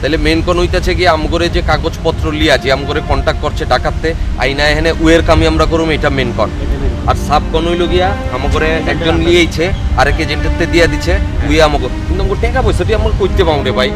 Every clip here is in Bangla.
তাহলে মেন কোন হইতেছে কি আমগরে যে কাগজপত্র লিয়া যে আমগরে কন্ট্যাক্ট করছে ডাকাতে আইনা এখানে উয়ের কামি আমরা করুম, এটা মেন কন আর সাব কোন হইল গিয়া আমগরে একজন লিয়েছে আরেক এজেন্টেরতে দিয়া দিছে, উই আমগো কিন্তু আমগো টাকা পয়সা দিয়ে আমগো কইতে পাও রে ভাই।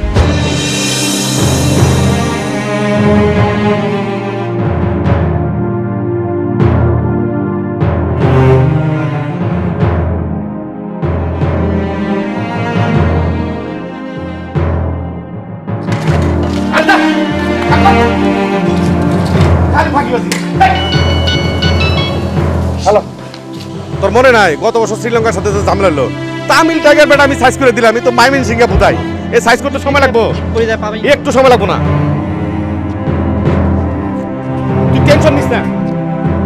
হ্যালো। তোর মনে নাই গত বছর শ্রীলঙ্কার সাথে যে ঝামেলা হলো? তামিল টাইগার ব্যাট আমি সাইজ করে দিলাম আমি তো মাইমিন সিংহে বুঝাই। এই সাইজ করতে সময় লাগবো? একটু সময় লাগবো না। তুই টেনশন নিস না।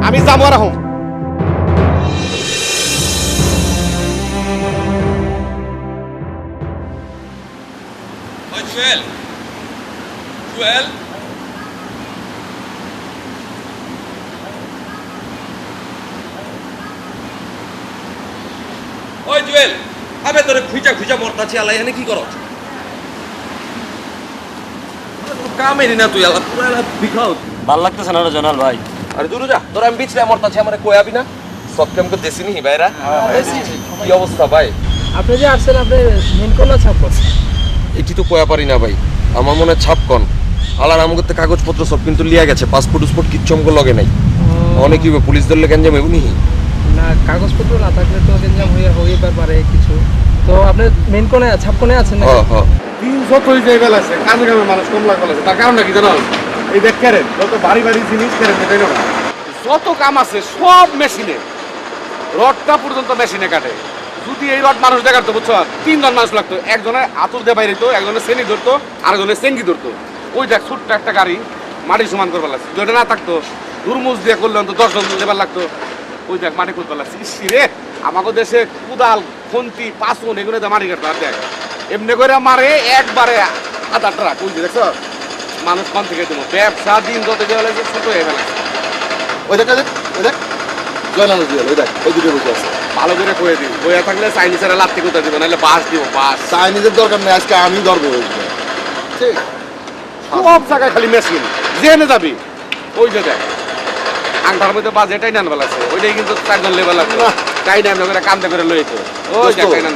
আমি যাব আর আহম ওই জুয়েল? ওই জুয়েল আবে তোরে খুঁজা খুঁজা মরতাছি আলাই এখানে কি করছ? কামেরি না তুই আলা পুরা আলা বিখাও ভালো লাগতেছে না জনাল ভাই? আরে দূরে যা তোর আমি মরতাছি আমারে কয়াবি না? সব কেমন দেশি নি ভাইরা কি অবস্থা ভাই? আপনি যে আসছেন আপনি মেন করলা ছাপ এটি তো কয়া পারি না ভাই আমার মনে ছাপ কন। আলার আমাকে তো কাগজপত্র সব কিন্তু লিয়া গেছে পাসপোর্ট উসপোর্ট কিচ্ছু আমাকে লগে নাই। অনেক কি পুলিশ ধরলে কেন যাবে উনি না কাগজপত্র না থাকলে তো গেঞ্জাম হয়ে হইবার পারে কিছু। তো আপনি মেন কোণে ছাপ কোণে আছেন না হ্যাঁ হ্যাঁ হয়ে যাই বেলা আছে কামে কামে মানুষ কম লাগবে আছে তার কারণটা কি জানো? এই দেখ ক্যারেট যত বাড়ি বাড়ি জিনিস ক্যারেট তাই না যত কাম আছে সব মেশিনে। রডটা পর্যন্ত মেশিনে কাটে। যদি এই রড মানুষ দেখাতো বুঝছ? তিনজন মানুষ লাগতো। একজনে আতুর দিয়ে বাইরে তো একজনে শ্রেণি ধরতো আরেকজনে চেঙ্গি ধরতো। ওই দেখ ছোট্ট একটা গাড়ি মাটি সমান করবার লাগছে। যদি না থাকতো দুরমুজ দিয়ে করলে অন্তত দশ জন দেবার লাগতো। ওই দেখ মাটি করতে লাগছে। ইস রে আমাকে দেশে কুদাল খন্তি পাঁচুন এগুলো তো মাটি কাটতো দেখ। এমনি করে মারে একবারে আধা ট্রাক বুঝলি দেখছ? মানুষ কম থেকে দেবো। ব্যবসা দিন যত গেলে ছোট হয়ে গেল। ওই দেখ ওই দেখ, জয়নাল ওই দেখ ওই দুটো বসে আছে। ভালো করে কয়ে দিই বইয়া থাকলে চাইনিজেরা লাত্তি কোথায় দিব নাহলে বাস দিব বাস। চাইনিজের দরকার নেই আজকে আমি ধরবো। ঠিক। সব জায়গায় খালি মেশিন। জেনে যাবি ওই যে দেখ। আংটার মধ্যে বাস এটাই নান বেলাছে ওইটাই কিন্তু চারজন লেভেল আছে। না। তাই না করে কান্দে করে লইতো ওই দেখ নান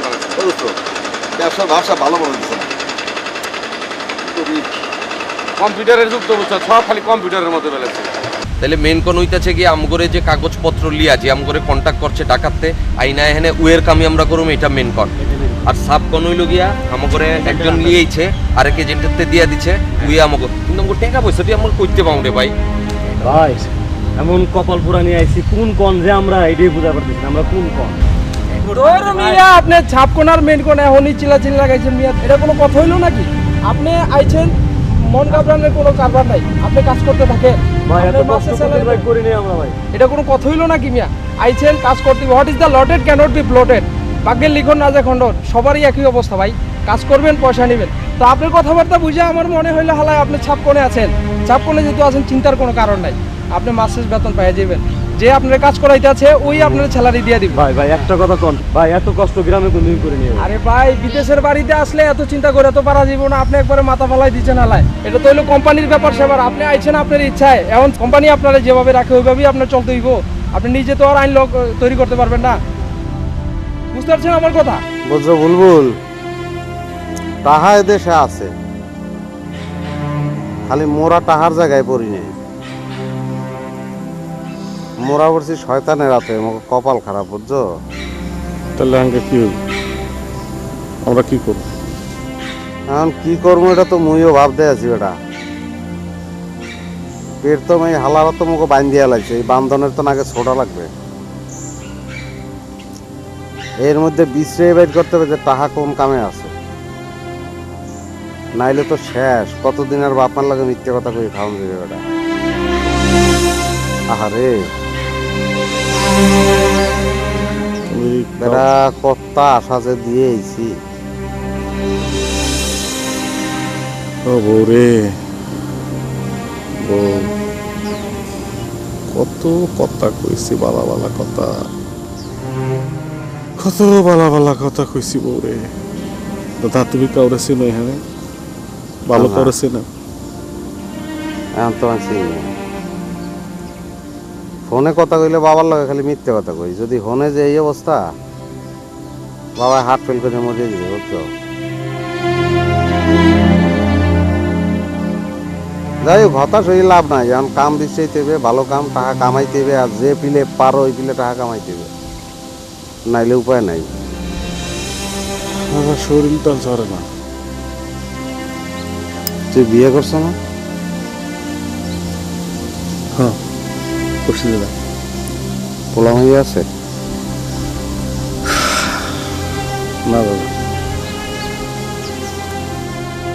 ব্যবসার ভাবসা ভালো মনে দিচ্ছে কম্পিউটারের যুগ তো বুঝছ সব খালি কম্পিউটারের মধ্যে বেলাছে। তাহলে মেন কোন হইতাছে কি আমগরে যে কাগজপত্র লিয়া যে আমগরে কন্ট্যাক্ট করছে ডাকাতে আইনা এখানে উয়ের কামি আমরা করুম এটা মেন কন। আর সাব কোন হইল গিয়া আমগরে একজন লিয়েছে আরেক এজেন্টেরতে দিয়া দিছে উই আমগো কিন্তু আমগো টাকা পয়সা দিয়ে আমরা কইতে পাও রে ভাই। ভাই এমন কপাল পুরা নিয়ে আইছি কোন কোন যে আমরা এটাই বুঝা পারতেছি আমরা কোন কোন? তোর মিয়া আপনি ছাপ আর মেন কোন এখনই চিলা চিলা লাগাইছেন মিয়া। এটা কোনো কথা হইল নাকি? আপনি আইছেন মন কাবরানের কোনো কারবার নাই। আপনি কাজ করতে থাকেন। ভাই এত কষ্ট করে ভাই করি নাই আমরা ভাই? এটা কোনো কথা হইল নাকি মিয়া? আইছেন কাজ করতে what is the allotted cannot be blotted ভাগ্যের লিখন না যে খণ্ডন সবারই একই অবস্থা ভাই। কাজ করবেন পয়সা নেবেন। তো আপনার কথাবার্তা বুঝে আমার মনে হইল হালায় আপনি ছাপ কোণে আছেন। ছাপ কোণে যেহেতু আছেন চিন্তার কোনো কারণ নাই। আপনি মাসের বেতন পেয়ে যাবেন। যে আপনার কাজ করাইতে আছে ওই আপনার স্যালারি দিয়ে দিবেন ভাই ভাই একটা কথা কোন। ভাই এত কষ্ট গ্রামে কোনদিন করে নিয়ে আরে ভাই বিদেশের বাড়িতে আসলে এত চিন্তা করে এত পারা যাব না। আপনি একবারে মাথা ফালাই দিচ্ছেন হালায়। এটা তো হলো কোম্পানির ব্যাপার সেবার। আপনি আইছেন আপনার ইচ্ছায়। এখন কোম্পানি আপনারা যেভাবে রাখে ওইভাবেই আপনার চলতে হইব। আপনি নিজে তো আর আইন লোক তৈরি করতে পারবেন না। বুঝতে পারছেন আমার কথা? বুঝছ বুলবুল। তাহা এ দেশে আছে। খালি মোরা টাহার জায়গায় পড়ি নেই। মোরা পড়ছি শয়তানের রাতে কপাল খারাপ বুঝছ? তাহলে আমাকে কি আমরা কি করব? এখন কি করব এটা তো মুইও ভাবতে আছি বেটা। পেট তো এই হালারা তো মুখে বান্ধিয়া লাগছে এই বান্ধনের তো নাকি ছোটা লাগবে। এর মধ্যে বিশ্রে বের করতে হবে যে টাহা কোন কামে আছে। নাইলে তো শেষ। কতদিন আর বাপমার লাগে মিথ্যে কথা কই খাওয়ান যাবে বেটা। আহারে। বেটা কত্তা আশা যে দিয়ে আইছি ও বউ। কত কথা কইছি বালা বালা কথা। কত বালা বালা কথা কইছি বউ রে দাদা তুমি কাউরে চিনো এখানে ভালো না। করেছে না এখন তো আছি ফোনে কথা কইলে বাবার লগে খালি মিথ্যে কথা কই। যদি ফোনে যে এই অবস্থা বাবা হাত ফেল করে মরে দিবে বুঝছ? যাই হোক হতাশ হয়ে লাভ নাই। এখন কাম দিচ্ছেই দেবে ভালো কাম টাকা কামাইতে হবে আর যে পিলে পারো ওই পিলে টাকা কামাইতে হবে। নাইলে উপায় নাই। আমার শরীরটা ঝরে না। তুই বিয়ে করছ না? হ্যাঁ করছি দাদা। পোলা হয়ে আছে? না দাদা।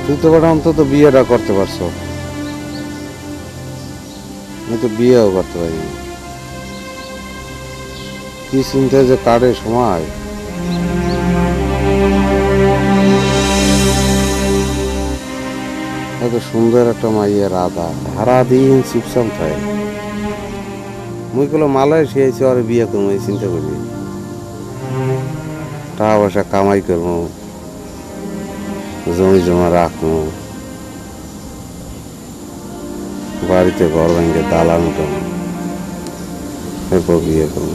তুই তো বড় অন্তত বিয়েটা করতে পারছ। আমি তো বিয়েও করতে পারিনি। কি চিন্তা যে কাটে সময়? এত সুন্দর একটা মাইয়া রাধা, সারাদিন চিপসাম খায় মুই গুলো মালয়েশিয়া এসে আর বিয়ে করব, এই চিন্তা করি। টাকা পয়সা কামাই করব, জমি জমা রাখব। বাড়িতে ঘর ভেঙে দালান উঠাবো এরপর বিয়ে করব।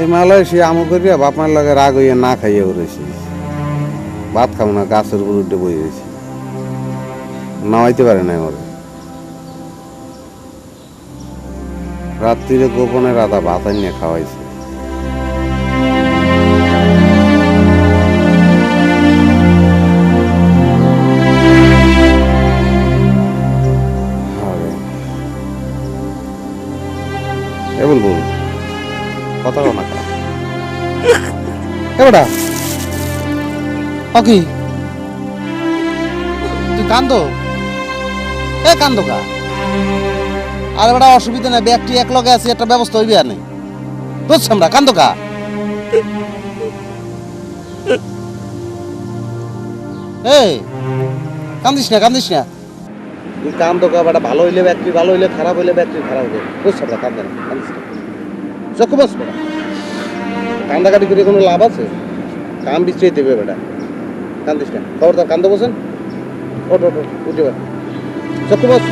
এই মালয়েশিয়া আমু করিয়া বাপ মার লগে রাগ হইয়া না খাইয়া উড়েছি। ভাত খাব না, গাছের উপর উঠে বই রয়েছি। নামাইতে পারে না আমার রাত্রিরে গোপনে রাধা ভাত নিয়ে খাওয়াইছে। বলব? কথা না কেন? এ বেটা ও কি তুই এ কান্দো কা? আরে বেটা, অসুবিধা নাই ব্যাগটি এক লগে আছে, একটা ব্যবস্থা হইবে নেই। আমরা? কান্দো কা? এই, কান্দিস না কান্দিস না। তুই তো কা বেটা ভালো হইলে ব্যাটারি, ভালো হইলে খারাপ হইলে ব্যাটারি খারাপ হইলে বুঝছি না কান্দিস না চক্ষু বস করা কান্দাকাটি করে কোনো লাভ আছে? কাম বিচ্ছিয়ে দেবে বেটা। কান্দিস না খবর দাও কান্দো বসেন। ওটো ওটো উঠে চক্ষু বস।